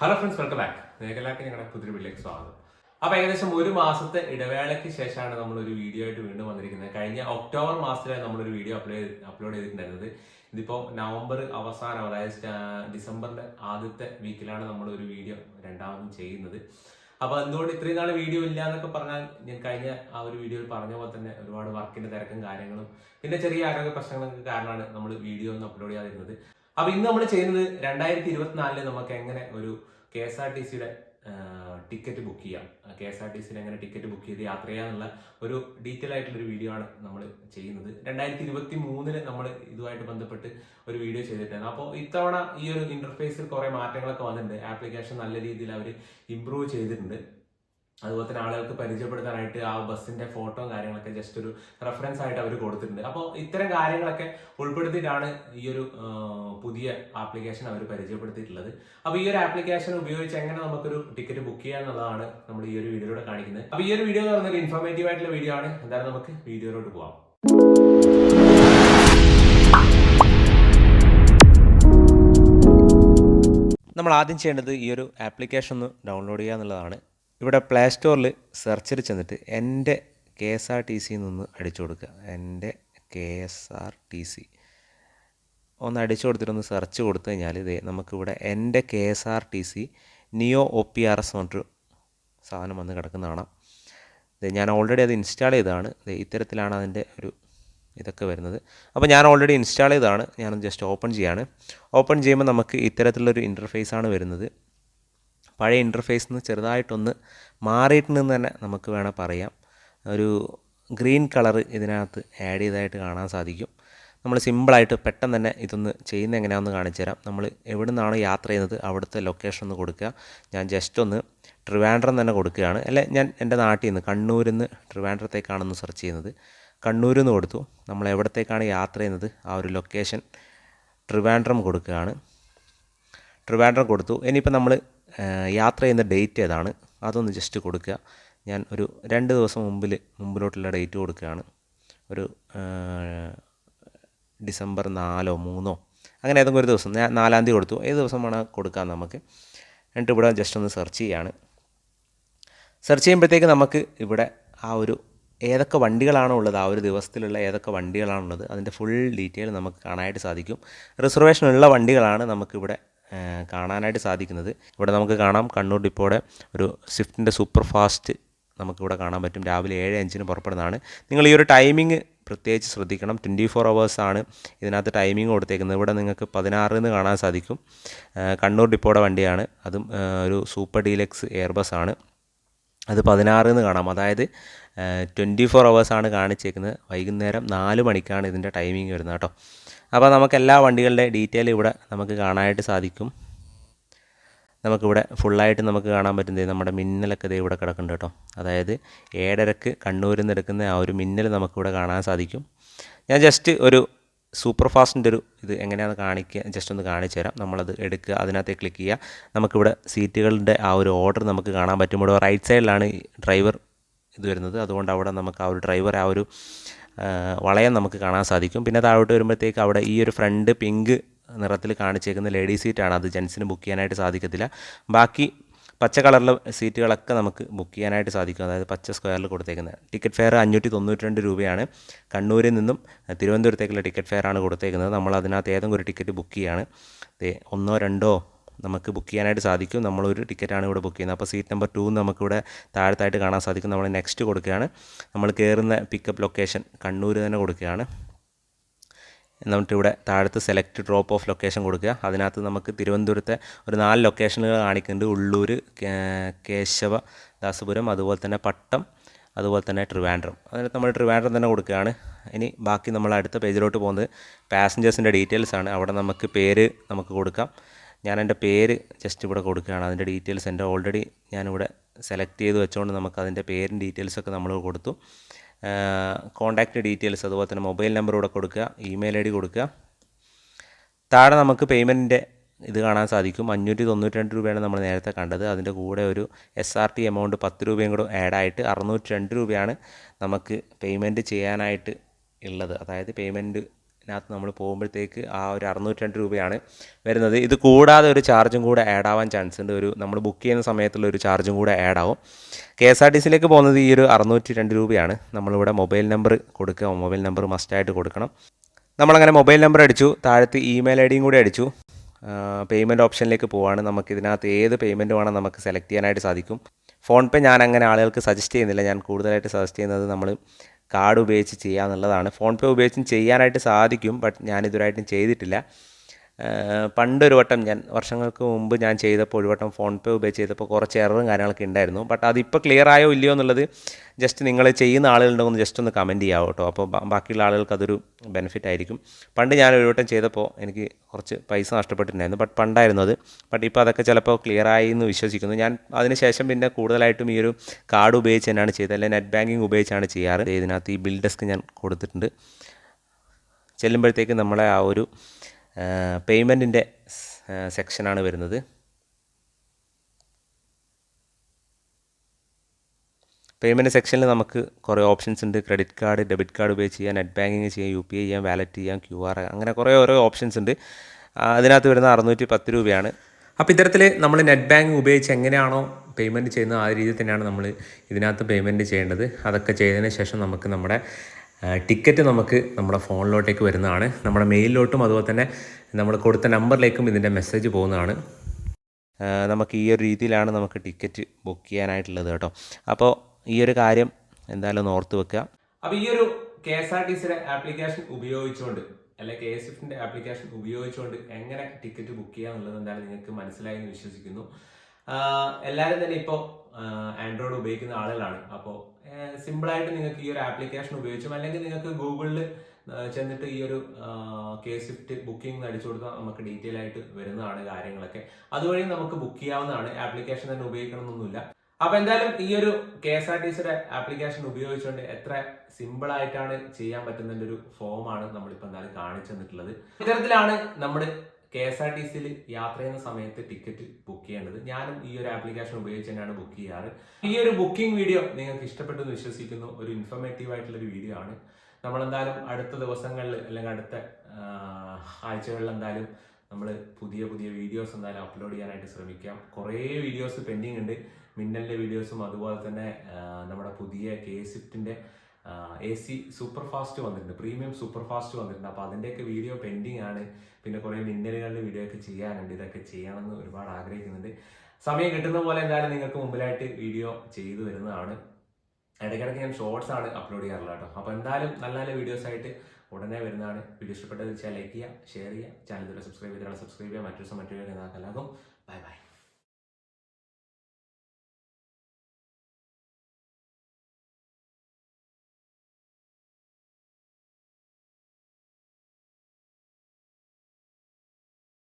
Hello friends welcome back മേഖലാക്ക് ഞങ്ങളുടെ പുതിയ വീട്ടിലേക്ക് സ്വാഗതം. അപ്പൊ ഏകദേശം ഒരു മാസത്തെ ഇടവേളയ്ക്ക് ശേഷമാണ് നമ്മൾ ഒരു വീഡിയോ ആയിട്ട് വീണ്ടും വന്നിരിക്കുന്നത്. കഴിഞ്ഞ ഒക്ടോബർ മാസത്തിലാണ് നമ്മളൊരു വീഡിയോ അപ്ലോഡ് അപ്ലോഡ് ചെയ്തിട്ടുണ്ടായിരുന്നത്. ഇതിപ്പോ നവംബർ അവസാനം അതായത് ഡിസംബറിന്റെ ആദ്യത്തെ വീക്കിലാണ് നമ്മൾ ഒരു വീഡിയോ രണ്ടാമതും ചെയ്യുന്നത്. അപ്പൊ എന്തുകൊണ്ട് ഇത്രയും നാൾ വീഡിയോ ഇല്ല എന്നൊക്കെ പറഞ്ഞാൽ ഞാൻ കഴിഞ്ഞ ആ ഒരു വീഡിയോയിൽ പറഞ്ഞ പോലെ തന്നെ ഒരുപാട് വർക്കിന്റെ തിരക്കും കാര്യങ്ങളും പിന്നെ ചെറിയ ആരോഗ്യ പ്രശ്നങ്ങളൊക്കെ കാരണമാണ് നമ്മൾ വീഡിയോ ഒന്നും അപ്ലോഡ് ചെയ്യാതിരുന്നത്. അപ്പൊ ഇന്ന് നമ്മൾ ചെയ്യുന്നത് രണ്ടായിരത്തി ഇരുപത്തിനാലിൽ നമുക്ക് എങ്ങനെ ഒരു കെ എസ് ആർ ടി സിയുടെ ടിക്കറ്റ് ബുക്ക് ചെയ്യാം. കെ എസ് ആർ ടി സിയിൽ എങ്ങനെ ടിക്കറ്റ് ബുക്ക് ചെയ്ത് യാത്ര ചെയ്യാന്നുള്ള ഒരു ഡീറ്റെയിൽ ആയിട്ടുള്ള ഒരു വീഡിയോ ആണ് നമ്മൾ ചെയ്യുന്നത്. രണ്ടായിരത്തി ഇരുപത്തി മൂന്നിൽ നമ്മൾ ഇതുമായിട്ട് ബന്ധപ്പെട്ട് ഒരു വീഡിയോ ചെയ്തിട്ടാണ്. അപ്പോൾ ഇത്തവണ ഈ ഒരു ഇന്റർഫേസിൽ കുറെ മാറ്റങ്ങളൊക്കെ വന്നിട്ടുണ്ട്. ആപ്ലിക്കേഷൻ നല്ല രീതിയിൽ അവർ ഇമ്പ്രൂവ് ചെയ്തിട്ടുണ്ട്. അതുപോലെ തന്നെ ആളുകൾക്ക് പരിചയപ്പെടുത്താനായിട്ട് ആ ബസ്സിന്റെ ഫോട്ടോ കാര്യങ്ങളൊക്കെ ജസ്റ്റ് ഒരു റെഫറൻസ് ആയിട്ട് അവർ കൊടുത്തിട്ടുണ്ട്. അപ്പോൾ ഇത്തരം കാര്യങ്ങളൊക്കെ ഉൾപ്പെടുത്തിയിട്ടാണ് ഈ ഒരു പുതിയ ആപ്ലിക്കേഷൻ അവർ പരിചയപ്പെടുത്തിയിട്ടുള്ളത്. അപ്പോൾ ഈ ഒരു ആപ്ലിക്കേഷൻ ഉപയോഗിച്ച് എങ്ങനെ നമുക്കൊരു ടിക്കറ്റ് ബുക്ക് ചെയ്യാം എന്നുള്ളതാണ് നമ്മൾ ഈ ഒരു വീഡിയോയിലൂടെ കാണിക്കുന്നത്. അപ്പോൾ ഈ ഒരു വീഡിയോ എന്ന് പറഞ്ഞൊരു ഇൻഫോർമേറ്റീവ് ആയിട്ടുള്ള വീഡിയോ ആണ്. എന്തായാലും നമുക്ക് വീഡിയോയിലോട്ട് പോവാം. നമ്മൾ ആദ്യം ചെയ്യേണ്ടത് ഈ ഒരു ആപ്ലിക്കേഷൻ ഒന്ന് ഡൗൺലോഡ് ചെയ്യുക എന്നുള്ളതാണ്. ഇവിടെ പ്ലേ സ്റ്റോറിൽ സെർച്ചിൽ ചെന്നിട്ട് എന്റെ കെ എസ് ആർ ടി സിയിൽ നിന്ന് അടിച്ചു കൊടുക്കുക. എന്റെ K S R T C ഒന്ന് അടിച്ചു കൊടുത്തിട്ടൊന്ന് സെർച്ച് കൊടുത്തു കഴിഞ്ഞാൽ ഇതേ നമുക്കിവിടെ എന്റെ K S R T C നിയോ ഒ പി ആർ എസ് പറഞ്ഞിട്ട് സാധനം വന്ന് കിടക്കുന്ന കാണാം. ഞാൻ ഓൾറെഡി അത് ഇൻസ്റ്റാൾ ചെയ്തതാണ്. ഇത്തരത്തിലാണ് അതിന്റെ ഒരു ഇതൊക്കെ വരുന്നത്. അപ്പോൾ ഞാൻ ഓൾറെഡി ഇൻസ്റ്റാൾ ചെയ്തതാണ്. ഞാൻ ജസ്റ്റ് ഓപ്പൺ ചെയ്യാണ്. ഓപ്പൺ ചെയ്യുമ്പോൾ നമുക്ക് ഇത്തരത്തിലുള്ളൊരു ഇന്റർഫേസ് ആണ് വരുന്നത്. പഴയ ഇന്റർഫേസിൽ നിന്ന് ചെറുതായിട്ടൊന്ന് മാറിയിട്ടുണ്ടെന്ന് തന്നെ നമുക്ക് വേണേൽ പറയാം. ഒരു ഗ്രീൻ കളർ ഇതിനകത്ത് ആഡ് ചെയ്തതായിട്ട് കാണാൻ സാധിക്കും. നമ്മൾ സിമ്പിളായിട്ട് പെട്ടെന്ന് തന്നെ ഇതൊന്ന് ചെയ്യുന്ന എങ്ങനെയാണെന്ന് കാണിച്ചു തരാം. നമ്മൾ എവിടെ നിന്നാണ് യാത്ര ചെയ്യുന്നത് അവിടുത്തെ ലൊക്കേഷൻ ഒന്ന് കൊടുക്കുക. ഞാൻ ജസ്റ്റ് ഒന്ന് ട്രിവാൻഡ്രം തന്നെ കൊടുക്കുകയാണ്. അല്ലെ ഞാൻ എന്റെ നാട്ടിൽ നിന്ന് കണ്ണൂരിൽ നിന്ന് ട്രിവാൻഡ്രത്തേക്കാണെന്ന് സെർച്ച് ചെയ്യുന്നത്. കണ്ണൂരിൽ നിന്ന് കൊടുത്തു. നമ്മൾ എവിടത്തേക്കാണ് യാത്ര ചെയ്യുന്നത് ആ ഒരു ലൊക്കേഷൻ ട്രിവാൻഡ്രം കൊടുക്കുകയാണ്. ട്രിവാൻഡ്രം കൊടുത്തു. ഇനിയിപ്പോൾ നമ്മൾ യാത്ര ചെയ്യുന്ന ഡേറ്റ് ഏതാണ്? അതൊന്ന് ജസ്റ്റ് കൊടുക്കുക. ഞാൻ ഒരു രണ്ട് ദിവസം മുമ്പിൽ മുമ്പിലോട്ടുള്ള ഡേറ്റ് കൊടുക്കുകയാണ്. ഒരു ഡിസംബർ നാലോ മൂന്നോ അങ്ങനെ ഏതെങ്കിലും ഒരു ദിവസം ഞാൻ നാലാം തീയതി കൊടുത്തു. ഏത് ദിവസം വേണം കൊടുക്കാൻ നമുക്ക്. എന്നിട്ട് ഇവിടെ ജസ്റ്റ് ഒന്ന് സെർച്ച് ചെയ്യാണ് സെർച്ച് ചെയ്യുമ്പോഴത്തേക്ക് നമുക്ക് ഇവിടെ ആ ഒരു ഏതൊക്കെ വണ്ടികളാണോ ഉള്ളത് ആ ഒരു ദിവസത്തിലുള്ള ഏതൊക്കെ വണ്ടികളാണുള്ളത് അതിന്റെ ഫുൾ ഡീറ്റെയിൽ നമുക്ക് കാണാനായിട്ട് സാധിക്കും. റിസർവേഷൻ ഉള്ള വണ്ടികളാണ് നമുക്കിവിടെ കാണാനായിട്ട് സാധിക്കുന്നത്. ഇവിടെ നമുക്ക് കാണാം കണ്ണൂർ ഡിപ്പോയുടെ ഒരു സ്വിഫ്റ്റിന്റെ സൂപ്പർ ഫാസ്റ്റ് നമുക്കിവിടെ കാണാൻ പറ്റും. രാവിലെ ഏഴ് അഞ്ചിന് പുറപ്പെടുന്നതാണ്. നിങ്ങൾ ഈ ഒരു ടൈമിംഗ് പ്രത്യേകിച്ച് ശ്രദ്ധിക്കണം. ട്വന്റി ഫോർ ആണ് ഇതിനകത്ത് ടൈമിംഗ് കൊടുത്തേക്കുന്നത്. ഇവിടെ നിങ്ങൾക്ക് പതിനാറിൽ നിന്ന് കാണാൻ സാധിക്കും. കണ്ണൂർ ഡിപ്പോയുടെ വണ്ടിയാണ്. അതും ഒരു സൂപ്പർ ഡീലക്സ് എയർബസ് ആണ്. അത് പതിനാറിൽ നിന്ന് കാണാം. അതായത് ട്വന്റി ഫോർ ആണ് കാണിച്ചേക്കുന്നത്. വൈകുന്നേരം നാല് മണിക്കാണ് ഇതിന്റെ ടൈമിംഗ് വരുന്നത് കേട്ടോ. അപ്പോൾ നമുക്ക് എല്ലാ വണ്ടികളുടെ ഡീറ്റെയിൽ ഇവിടെ നമുക്ക് കാണാനായിട്ട് സാധിക്കും. നമുക്കിവിടെ ഫുള്ളായിട്ട് നമുക്ക് കാണാൻ പറ്റുന്നത് നമ്മുടെ മിന്നലൊക്കെ ഇതേ ഇവിടെ കിടക്കുന്നുണ്ട് കേട്ടോ. അതായത് ഏഴരക്ക് കണ്ണൂരിൽ നിന്ന് എടുക്കുന്ന ആ ഒരു മിന്നൽ നമുക്കിവിടെ കാണാൻ സാധിക്കും. ഞാൻ ജസ്റ്റ് ഒരു സൂപ്പർ ഫാസ്റ്റിന്റെ ഒരു ഇത് എങ്ങനെയാണ് കാണിക്കുക ജസ്റ്റ് ഒന്ന് കാണിച്ചു തരാം. നമ്മളത് എടുക്കുക അതിനകത്ത് ക്ലിക്ക് ചെയ്യുക. നമുക്കിവിടെ സീറ്റുകളുടെ ആ ഒരു ഓർഡർ നമുക്ക് കാണാൻ പറ്റും. ഇവിടെ റൈറ്റ് സൈഡിലാണ് ഡ്രൈവർ ഇത് വരുന്നത്. അതുകൊണ്ട് അവിടെ നമുക്ക് ആ ഒരു ഡ്രൈവർ ആ ഒരു വളയം നമുക്ക് കാണാൻ സാധിക്കും. പിന്നെ താഴോട്ട് വരുമ്പോഴത്തേക്ക് അവിടെ ഈ ഒരു ഫ്രണ്ട് പിങ്ക് നിറത്തിൽ കാണിച്ചേക്കുന്ന ലേഡീസ് സീറ്റാണ് അത് ജെൻസിന് ബുക്ക് ചെയ്യാനായിട്ട് സാധിക്കത്തില്ല. ബാക്കി പച്ച കളറിലെ സീറ്റുകളൊക്കെ നമുക്ക് ബുക്ക് ചെയ്യാനായിട്ട് സാധിക്കും. അതായത് പച്ച സ്ക്വയറിൽ കൊടുത്തേക്കുന്നത് ടിക്കറ്റ് ഫെയർ അഞ്ഞൂറ്റി തൊണ്ണൂറ്റി രണ്ട് രൂപയാണ്. കണ്ണൂരിൽ നിന്നും തിരുവനന്തപുരത്തേക്കുള്ള ടിക്കറ്റ് ഫെയർ ആണ് കൊടുത്തേക്കുന്നത്. നമ്മൾ അതിനകത്ത് ഏതെങ്കിലും ഒരു ടിക്കറ്റ് ബുക്ക് ചെയ്യാണ്. ഒന്നോ രണ്ടോ നമുക്ക് ബുക്ക് ചെയ്യാനായിട്ട് സാധിക്കും. നമ്മളൊരു ടിക്കറ്റാണ് ഇവിടെ ബുക്ക് ചെയ്യുന്നത്. അപ്പോൾ സീറ്റ് നമ്പർ ടു നമുക്കിവിടെ താഴത്തായിട്ട് കാണാൻ സാധിക്കും. നമ്മൾ നെക്സ്റ്റ് കൊടുക്കുകയാണ്. നമ്മൾ കയറുന്ന പിക്കപ്പ് ലൊക്കേഷൻ കണ്ണൂർ തന്നെ കൊടുക്കുകയാണ്. എന്നിട്ട് ഇവിടെ താഴത്ത് സെലക്ട് ഡ്രോപ്പ് ഓഫ് ലൊക്കേഷൻ കൊടുക്കുക. അതിനകത്ത് നമുക്ക് തിരുവനന്തപുരത്തെ ഒരു നാല് ലൊക്കേഷനുകൾ കാണിക്കുന്നുണ്ട്. ഉള്ളൂർ കേശവ ദാസപുരം അതുപോലെ തന്നെ പട്ടം അതുപോലെ തന്നെ ട്രിവാൻഡ്രം. അതിനകത്ത് നമ്മൾ ട്രിവാൻഡ്രം തന്നെ കൊടുക്കുകയാണ്. ഇനി ബാക്കി നമ്മൾ അടുത്ത പേജിലോട്ട് പോകുന്നത് പാസഞ്ചേഴ്സിന്റെ ഡീറ്റെയിൽസ് ആണ്. അവിടെ നമുക്ക് പേര് നമുക്ക് കൊടുക്കാം. ഞാൻ എന്റെ പേര് ജസ്റ്റ് ഇവിടെ കൊടുക്കുകയാണ്. അതിന്റെ ഡീറ്റെയിൽസ് എന്റെ ഓൾറെഡി ഞാനിവിടെ സെലക്ട് ചെയ്ത് വെച്ചുകൊണ്ട് നമുക്ക് അതിന്റെ പേരും ഡീറ്റെയിൽസൊക്കെ നമ്മൾ കൊടുത്തു. കോൺടാക്റ്റ് ഡീറ്റെയിൽസ് അതുപോലെ തന്നെ മൊബൈൽ നമ്പർ കൂടെ കൊടുക്കുക ഇമെയിൽ ഐ ഡി കൊടുക്കുക. താഴെ നമുക്ക് പേയ്മെന്റിന്റെ ഇത് കാണാൻ സാധിക്കും. അഞ്ഞൂറ്റി തൊണ്ണൂറ്റി രണ്ട് രൂപയാണ് നമ്മൾ നേരത്തെ കണ്ടത്. അതിന്റെ കൂടെ ഒരു എസ് ആർ ടി എമൗണ്ട് പത്ത് രൂപയും കൂടെ ആഡായിട്ട് അറുന്നൂറ്റി രണ്ട് രൂപയാണ് നമുക്ക് പേയ്മെന്റ് ചെയ്യാനായിട്ട് ഉള്ളത്. അതായത് പേയ്മെന്റ് ബസ്സിനകത്ത് നമ്മൾ പോകുമ്പോഴത്തേക്ക് ആ ഒരു അറുന്നൂറ്റി രണ്ട് രൂപയാണ് വരുന്നത്. ഇത് കൂടാതെ ഒരു ചാർജും കൂടെ ആഡ് ആവാൻ ചാൻസ് ഉണ്ട്. ഒരു നമ്മൾ ബുക്ക് ചെയ്യുന്ന സമയത്തുള്ള ഒരു ചാർജും കൂടെ ആഡ് ആവും. കെ എസ് ആർ ടി സിയിലേക്ക് പോകുന്നത് ഈ ഒരു അറുന്നൂറ്റി രണ്ട് രൂപയാണ്. നമ്മളിവിടെ മൊബൈൽ നമ്പർ കൊടുക്കുക. മൊബൈൽ നമ്പർ മസ്റ്റായിട്ട് കൊടുക്കണം. നമ്മളങ്ങനെ മൊബൈൽ നമ്പർ അടിച്ചു. താഴത്ത് ഇമെയിൽ ഐ ഡിയും കൂടി അടിച്ചു. പേയ്മെന്റ് ഓപ്ഷനിലേക്ക് പോവാണ്. നമുക്ക് ഇതിനകത്ത് ഏത് പേയ്മെന്റ് വേണം നമുക്ക് സെലക്ട് ചെയ്യാനായിട്ട് സാധിക്കും. ഫോൺ പേ ഞാൻ അങ്ങനെ ആളുകൾക്ക് സജസ്റ്റ് ചെയ്യുന്നില്ല. ഞാൻ കൂടുതലായിട്ട് സജസ്റ്റ് ചെയ്യുന്നത് നമ്മൾ കാർഡ് ഉപയോഗിച്ച് ചെയ്യുക എന്നുള്ളതാണ് ഫോൺ പേ ഉപയോഗിച്ചും ചെയ്യാനായിട്ട് സാധിക്കും ബട്ട് ഞാൻ ചെയ്തിട്ടില്ല. പണ്ടൊരു വട്ടം ഞാൻ വർഷങ്ങൾക്ക് മുമ്പ് ഞാൻ ചെയ്തപ്പോൾ ഒരു വട്ടം ഫോൺ പേ ഉപയോഗിച്ച് ചെയ്തപ്പോൾ കുറച്ച് എററും കാര്യങ്ങളൊക്കെ ഉണ്ടായിരുന്നു. ബട്ട് അതിപ്പോൾ ക്ലിയർ ആയോ ഇല്ലയോ എന്നുള്ളത് ജസ്റ്റ് നിങ്ങൾ ചെയ്യുന്ന ആളുകളുണ്ടെങ്കിൽ ഒന്ന് ജസ്റ്റ് ഒന്ന് കമന്റ് ചെയ്യാവോ കേട്ടോ. അപ്പോൾ ബാക്കിയുള്ള ആളുകൾക്ക് അതൊരു ബെനിഫിറ്റ് ആയിരിക്കും. പണ്ട് ഞാൻ ഒരു വട്ടം ചെയ്തപ്പോൾ എനിക്ക് കുറച്ച് പൈസ നഷ്ടപ്പെട്ടിട്ടുണ്ടായിരുന്നു. ബട്ട് പണ്ടായിരുന്നു അത്. ബട്ട് ഇപ്പോൾ അതൊക്കെ ചിലപ്പോൾ ക്ലിയർ ആയി എന്ന് വിശ്വസിക്കുന്നു. ഞാൻ അതിനുശേഷം പിന്നെ കൂടുതലായിട്ടും ഈ ഒരു കാർഡ് ഉപയോഗിച്ച് തന്നെയാണ് ചെയ്തത്. അല്ലെങ്കിൽ നെറ്റ് ബാങ്കിങ് ഉപയോഗിച്ചാണ് ചെയ്യാറ്. ഇതിനകത്ത് ഈ ബിൽ ഡെസ്ക് ഞാൻ കൊടുത്തിട്ടുണ്ട്. ചെല്ലുമ്പോഴത്തേക്ക് നമ്മളെ ആ ഒരു പേയ്മെന്റിന്റെ സെക്ഷനാണ് വരുന്നത്. പേയ്മെന്റ് സെക്ഷനിൽ നമുക്ക് കുറേ ഓപ്ഷൻസ് ഉണ്ട്. ക്രെഡിറ്റ് കാർഡ് ഡെബിറ്റ് കാർഡ് ഉപയോഗിച്ച് ചെയ്യാം നെറ്റ് ബാങ്കിങ് ചെയ്യാം യു പി ഐ ചെയ്യാം വാലറ്റ് ചെയ്യാം ക്യു ആർ അങ്ങനെ കുറേ ഓരോ ഓപ്ഷൻസ് ഉണ്ട്. അതിനകത്ത് വരുന്ന അറുന്നൂറ്റി പത്ത് രൂപയാണ്. അപ്പോൾ ഇത്തരത്തിൽ നമ്മൾ നെറ്റ് ബാങ്കിങ് ഉപയോഗിച്ച് എങ്ങനെയാണോ പേയ്മെന്റ് ചെയ്യുന്നത് ആ രീതിയിൽ തന്നെയാണ് നമ്മൾ ഇതിനകത്ത് പേയ്മെന്റ് ചെയ്യേണ്ടത്. അതൊക്കെ ചെയ്തതിന് ശേഷം നമുക്ക് നമ്മുടെ ടിക്കറ്റ് നമുക്ക് നമ്മുടെ ഫോണിലോട്ടേക്ക് വരുന്നതാണ്. നമ്മുടെ മെയിലിലോട്ടും അതുപോലെ തന്നെ നമ്മൾ കൊടുത്ത നമ്പറിലേക്കും ഇതിന്റെ മെസ്സേജ് പോകുന്നതാണ്. നമുക്ക് ഈ ഒരു രീതിയിലാണ് നമുക്ക് ടിക്കറ്റ് ബുക്ക് ചെയ്യാനായിട്ടുള്ളത് കേട്ടോ. അപ്പോൾ ഈ ഒരു കാര്യം എന്തായാലും ഓർത്ത് വെക്കുക. അപ്പോൾ ഈ ഒരു കെ എസ് ആർ ടി സിയുടെ ആപ്ലിക്കേഷൻ ഉപയോഗിച്ചുകൊണ്ട് അല്ലെ കെ എസ് എഫിന്റെ ആപ്ലിക്കേഷൻ ഉപയോഗിച്ചുകൊണ്ട് എങ്ങനെ ടിക്കറ്റ് ബുക്ക് ചെയ്യാം എന്നുള്ളത് എന്തായാലും നിങ്ങൾക്ക് മനസ്സിലായി എന്ന് വിശ്വസിക്കുന്നു. എല്ലാവരും തന്നെ ഇപ്പോൾ ആൻഡ്രോയിഡ് ഉപയോഗിക്കുന്ന ആളുകളാണ്. അപ്പോൾ സിമ്പിളായിട്ട് നിങ്ങൾക്ക് ഈ ഒരു ആപ്ലിക്കേഷൻ ഉപയോഗിച്ചും അല്ലെങ്കിൽ നിങ്ങൾക്ക് ഗൂഗിളിൽ ചെന്നിട്ട് ഈ ഒരു കെ സ്വിഫ്റ്റ് ബുക്കിംഗ് അടിച്ചു കൊടുത്താൽ നമുക്ക് ഡീറ്റെയിൽ ആയിട്ട് വരുന്നതാണ് കാര്യങ്ങളൊക്കെ. അതുവഴി നമുക്ക് ബുക്ക് ചെയ്യാവുന്നതാണ്. ആപ്ലിക്കേഷൻ തന്നെ ഉപയോഗിക്കണമെന്നൊന്നുമില്ല. അപ്പൊ എന്തായാലും ഈ ഒരു കെ എസ് ആർ ടി സിയുടെ ആപ്ലിക്കേഷൻ ഉപയോഗിച്ചുകൊണ്ട് എത്ര സിമ്പിൾ ആയിട്ടാണ് ചെയ്യാൻ പറ്റുന്നതിന്റെ ഒരു ഫോമാണ് നമ്മളിപ്പോൾ എന്തായാലും കാണിച്ചു തന്നിട്ടുള്ളത്. ഇത്തരത്തിലാണ് നമ്മൾ കെ എസ് ആർ ടി സിയിൽ യാത്ര ചെയ്യുന്ന സമയത്ത് ടിക്കറ്റ് ബുക്ക് ചെയ്യേണ്ടത്. ഞാനും ഈ ഒരു ആപ്ലിക്കേഷൻ ഉപയോഗിച്ച് തന്നെയാണ് ബുക്ക് ചെയ്യാറ്. ഈ ഒരു ബുക്കിംഗ് വീഡിയോ നിങ്ങൾക്ക് ഇഷ്ടപ്പെട്ടു എന്ന് വിശ്വസിക്കുന്നു. ഒരു ഇൻഫോർമേറ്റീവ് ആയിട്ടുള്ള ഒരു വീഡിയോ ആണ്. നമ്മൾ എന്തായാലും അടുത്ത ദിവസങ്ങളിൽ അല്ലെങ്കിൽ അടുത്ത ആഴ്ചകളിൽ എന്തായാലും നമ്മൾ പുതിയ പുതിയ വീഡിയോസ് എന്തായാലും അപ്ലോഡ് ചെയ്യാനായിട്ട് ശ്രമിക്കാം. കുറേ വീഡിയോസ് പെൻഡിങ് ഉണ്ട്. മിന്നലിന്റെ വീഡിയോസും അതുപോലെ തന്നെ നമ്മുടെ പുതിയ കെ സ്വിഫ്റ്റിന്റെ എ സി സൂപ്പർ ഫാസ്റ്റ് വന്നിട്ടുണ്ട്. പ്രീമിയം സൂപ്പർ ഫാസ്റ്റ് വന്നിട്ടുണ്ട്. അപ്പോൾ അതിന്റെയൊക്കെ വീഡിയോ പെൻഡിങ് ആണ്. പിന്നെ കുറേ മിന്നലുകളുടെ വീഡിയോ ഒക്കെ ചെയ്യാനുണ്ട്. ഇതൊക്കെ ചെയ്യണമെന്ന് ഒരുപാട് ആഗ്രഹിക്കുന്നുണ്ട്. സമയം കിട്ടുന്ന പോലെ എന്തായാലും നിങ്ങൾക്ക് മുമ്പിലായിട്ട് വീഡിയോ ചെയ്തു വരുന്നതാണ് ഇടയ്ക്കിടയ്ക്ക് ഞാൻ ഷോർട്സ് ആണ് അപ്ലോഡ് ചെയ്യാറുള്ളത് കേട്ടോ. അപ്പോൾ എന്തായാലും നല്ല നല്ല വീഡിയോസ് ആയിട്ട് ഉടനെ വരുന്നതാണ്. വീഡിയോ ഇഷ്ടപ്പെട്ടത് വെച്ചാൽ ലൈക്ക് ചെയ്യുക ഷെയർ ചെയ്യുക. ചാനൽ സബ്സ്ക്രൈബ് ചെയ്താൽ സബ്സ്ക്രൈബ് ചെയ്യുക. മറ്റൊരു ദിവസം മറ്റൊരു ബൈ ബൈ